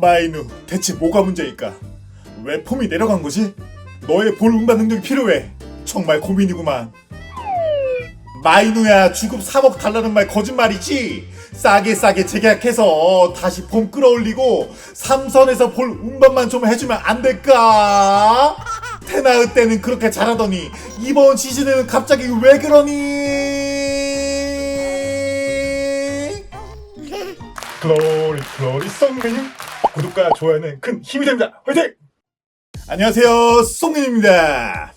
마이누 대체 뭐가 문제일까? 왜 폼이 내려간 거지? 너의 볼 운반 능력이 필요해. 정말 고민이구만. 마이누야 주급 3억 달라는 말 거짓말이지? 싸게 싸게 재계약해서 다시 폼 끌어올리고 삼선에서 볼 운반만 좀 해주면 안 될까? 테나의 때는 그렇게 잘하더니 이번 시즌에는 갑자기 왜 그러니? 글로리 글로리 송님 구독과 좋아요는 큰 힘이 됩니다. 화이팅! 안녕하세요 송님입니다.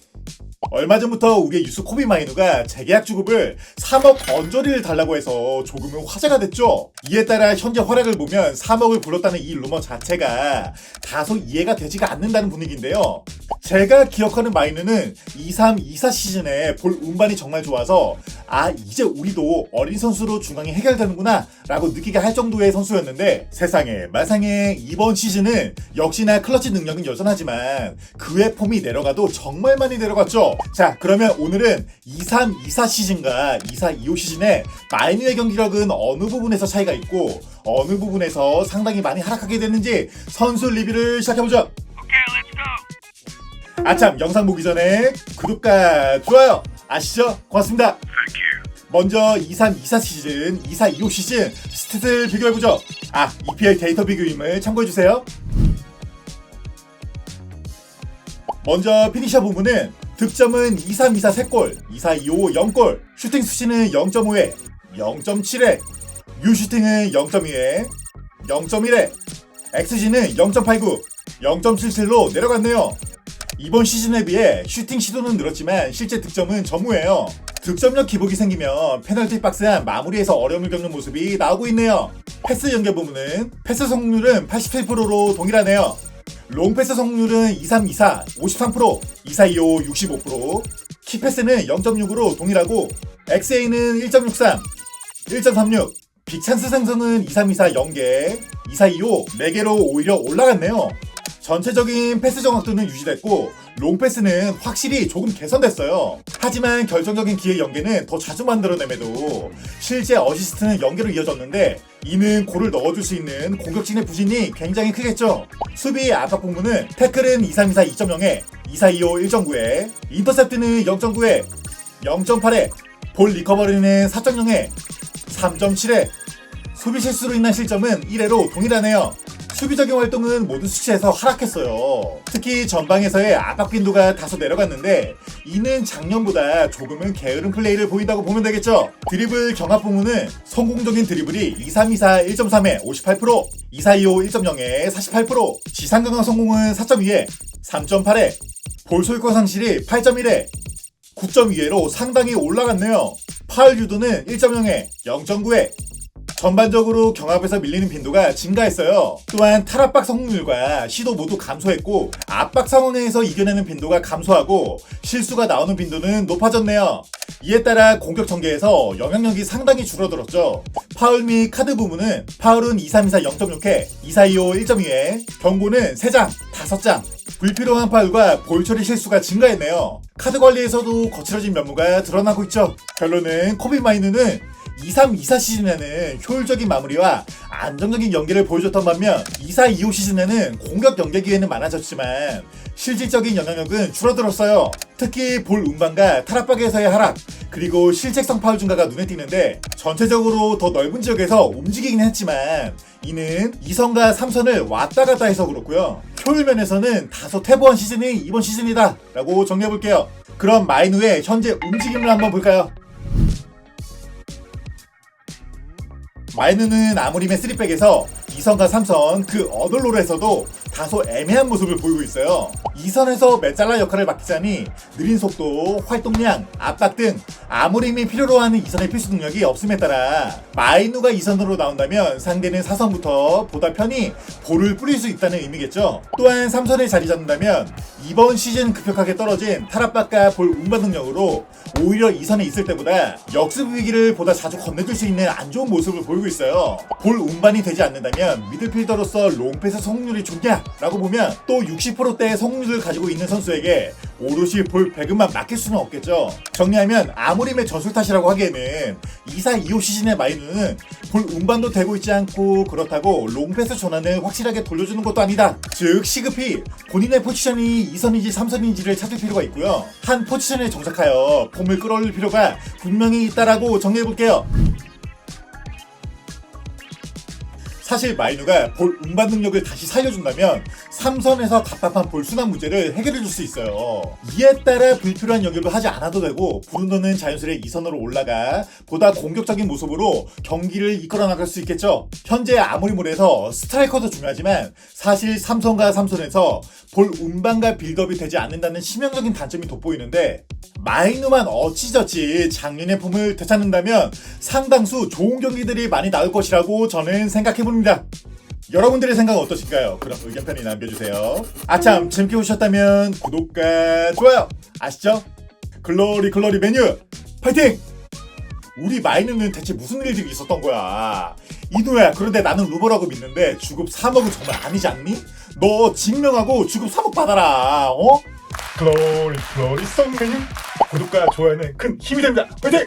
얼마 전부터 우리의 유스 코비 마이누가 재계약 주급을 3억 언저리를 달라고 해서 조금은 화제가 됐죠. 이에 따라 현재 활약을 보면 3억을 불렀다는 이 루머 자체가 다소 이해가 되지가 않는다는 분위기인데요. 제가 기억하는 마이누는 23, 24 시즌에 볼 운반이 정말 좋아서 아 이제 우리도 어린 선수로 중앙이 해결되는구나 라고 느끼게 할 정도의 선수였는데 세상에 마상에 이번 시즌은 역시나 클러치 능력은 여전하지만 그의 폼이 내려가도 정말 많이 내려갔죠. 자 그러면 오늘은 23, 24 시즌과 24, 25 시즌의 마이누의 경기력은 어느 부분에서 차이가 있고 어느 부분에서 상당히 많이 하락하게 됐는지 선수 리뷰를 시작해보죠 아참 영상 보기 전에 구독과 좋아요 아시죠? 고맙습니다 먼저 23, 24 시즌, 24, 25 시즌 스탯을 비교해보죠. 아, EPL 데이터 비교임을 참고해주세요. 먼저 피니셔 부분은 득점은 23, 24 3골, 24, 25 0골, 슈팅 수치는 0.5회, 0.7회, 유슈팅은 0.2회, 0.1회, XG는 0.89, 0.77로 내려갔네요. 이번 시즌에 비해 슈팅 시도는 늘었지만 실제 득점은 전무해요. 득점력 기복이 생기면 페널티 박스 안 마무리에서 어려움을 겪는 모습이 나오고 있네요. 패스 연결 부분은 패스 성공률은 87%로 동일하네요. 롱패스 성공률은 2324 53%, 2425 65%, 키패스는 0.6으로 동일하고 XA는 1.63, 1.36, 빅찬스 생성은 2324 0개, 2425 4개로 오히려 올라갔네요. 전체적인 패스 정확도는 유지됐고 롱패스는 확실히 조금 개선됐어요. 하지만 결정적인 기회 연계는 더 자주 만들어냄에도 실제 어시스트는 연계로 이어졌는데 이는 골을 넣어줄 수 있는 공격진의 부진이 굉장히 크겠죠. 수비 압박 부분은 태클은 2324 2.0에 2425 1.9에 인터셉트는 0.9에 0.8에 볼 리커버리는 4.0에 3.7에 수비 실수로 인한 실점은 1회로 동일하네요. 수비적인 활동은 모든 수치에서 하락했어요. 특히 전방에서의 압박 빈도가 다소 내려갔는데 이는 작년보다 조금은 게으른 플레이를 보인다고 보면 되겠죠. 드리블 경합 부문은 성공적인 드리블이 2324 1.3에 58%, 2425 1.0에 48%, 지상 강화 성공은 4.2에 3.8에 볼 소유권 상실이 8.1에 9.2회로 상당히 올라갔네요. 파울 유도는 1.0에 0.9에 전반적으로 경합에서 밀리는 빈도가 증가했어요. 또한 탈압박 성공률과 시도 모두 감소했고 압박 상황에서 이겨내는 빈도가 감소하고 실수가 나오는 빈도는 높아졌네요. 이에 따라 공격 전개에서 영향력이 상당히 줄어들었죠. 파울 및 카드 부분은 파울은 2324 0.6회, 2425 1.2회, 경고는 3장, 5장, 불필요한 파울과 볼 처리 실수가 증가했네요. 카드 관리에서도 거칠어진 면모가 드러나고 있죠. 결론은 코비 마이누는 23, 24 시즌에는 효율적인 마무리와 안정적인 연계를 보여줬던 반면 24, 25 시즌에는 공격 연계 기회는 많아졌지만 실질적인 영향력은 줄어들었어요. 특히 볼 운반과 탈압박에서의 하락 그리고 실책성 파울 증가가 눈에 띄는데 전체적으로 더 넓은 지역에서 움직이긴 했지만 이는 2선과 3선을 왔다 갔다 해서 그렇고요. 효율 면에서는 다소 퇴보한 시즌이 이번 시즌이다 라고 정리해볼게요. 그럼 마이누의 현재 움직임을 한번 볼까요? 마이누는 아무리면 3백에서 2선과 3선 그 어덜롤에서도 다소 애매한 모습을 보이고 있어요. 2선에서 메잘라 역할을 맡기자니 느린 속도, 활동량, 압박 등 아무림이 필요로 하는 2선의 필수 능력이 없음에 따라 마이누가 2선으로 나온다면 상대는 4선부터 보다 편히 볼을 뿌릴 수 있다는 의미겠죠. 또한 3선에 자리 잡는다면 이번 시즌 급격하게 떨어진 탈압박과 볼 운반 능력으로 오히려 2선에 있을 때보다 역습 위기를 보다 자주 건네줄 수 있는 안 좋은 모습을 보이고 있어요. 볼 운반이 되지 않는다면 미드필더로서 롱패스 성공률이 좋냐 라고 보면 또 60%대의 성공률을 가지고 있는 선수에게 오롯이 볼 배급만 맡길 수는 없겠죠. 정리하면 아무림의 전술 탓이라고 하기에는 2425 시즌의 마이누는 볼 운반도 되고 있지 않고 그렇다고 롱패스 전환을 확실하게 돌려주는 것도 아니다. 즉 시급히 본인의 포지션이 2선인지 3선인지를 찾을 필요가 있고요. 한 포지션에 정착하여 폼을 끌어올릴 필요가 분명히 있다라고 정리해볼게요. 사실 마이누가 볼 운반 능력을 다시 살려준다면 삼선에서 답답한 볼 순환 문제를 해결해 줄 수 있어요. 이에 따라 불필요한 연결도 하지 않아도 되고 브룬도는 자연스레 2선으로 올라가 보다 공격적인 모습으로 경기를 이끌어 나갈 수 있겠죠. 현재 아무리몰에서 스트라이커도 중요하지만 사실 삼선과 삼선에서 볼 운반과 빌드업이 되지 않는다는 치명적인 단점이 돋보이는데 마이누만 어찌저찌 작년의 폼을 되찾는다면 상당수 좋은 경기들이 많이 나올 것이라고 저는 생각해봅니다. 여러분들의 생각은 어떠신가요? 그럼 의견편이 남겨주세요. 아참 재밌게 보셨다면 구독과 좋아요 아시죠? 글로리 글로리 메뉴 파이팅! 우리 마이누는 대체 무슨 일들이 있었던 거야? 이누야 그런데 나는 루버라고 믿는데 주급 3억은 정말 아니지 않니? 너 증명하고 주급 3억 받아라 어? 글로리 글로리 송 메뉴 구독과 좋아요는 큰 힘이 됩니다 파이팅!